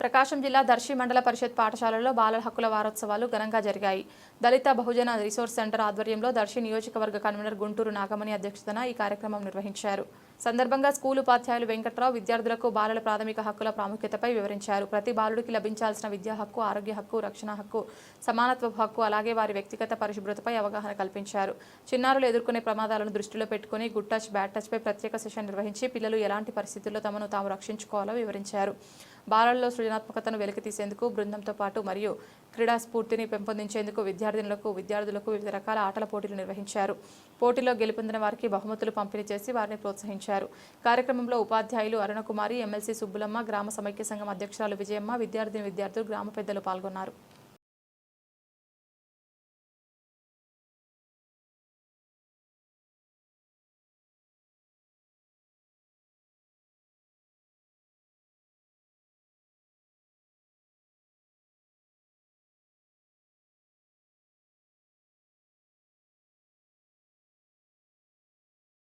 ప్రకాశం జిల్లా దర్శి మండల పరిషత్ పాఠశాలలో బాలల హక్కుల వారోత్సవాలు ఘనంగా జరిగాయి. దళిత బహుజన రిసోర్స్ సెంటర్ ఆధ్వర్యంలో దర్శి నియోజకవర్గ కన్వీనర్ గుంటూరు నాగమణి అధ్యక్షతన ఈ కార్యక్రమం నిర్వహించారు. సందర్భంగా స్కూల్ ఉపాధ్యాయులు వెంకట్రావు విద్యార్థులకు బాలల ప్రాథమిక హక్కుల ప్రాముఖ్యతపై వివరించారు. ప్రతి బాలుడికి లభించాల్సిన విద్యా హక్కు ఆరోగ్య హక్కు రక్షణ హక్కు సమానత్వ హక్కు అలాగే వారి వ్యక్తిగత పరిశుభ్రతపై అవగాహన కల్పించారు. చిన్నారులు ఎదుర్కొనే ప్రమాదాలను దృష్టిలో పెట్టుకుని గుడ్ టచ్ బ్యాడ్ టచ్ పై ప్రత్యేక సెషన్ నిర్వహించి పిల్లలు ఎలాంటి పరిస్థితుల్లో తమను తాము రక్షించుకోవాలో వివరించారు. బాలల్లో సృజనాత్మకతను వెలికితీసేందుకు బృందంతో పాటు మరియు క్రీడా స్ఫూర్తిని పెంపొందించేందుకు విద్యార్థినులకు విద్యార్థులకు వివిధ రకాల ఆటల పోటీలు నిర్వహించారు. పోటీలో గెలుపొందిన వారికి బహుమతులు పంపిణీ చేసి వారిని ప్రోత్సహించారు. కార్యక్రమంలో ఉపాధ్యాయులు అరుణకుమారి ఎమ్మెల్సీ సుబ్బులమ్మ గ్రామ సమైక్య సంఘం అధ్యక్షురాలు విజయమ్మ విద్యార్థిని విద్యార్థులు గ్రామ పెద్దలు పాల్గొన్నారు.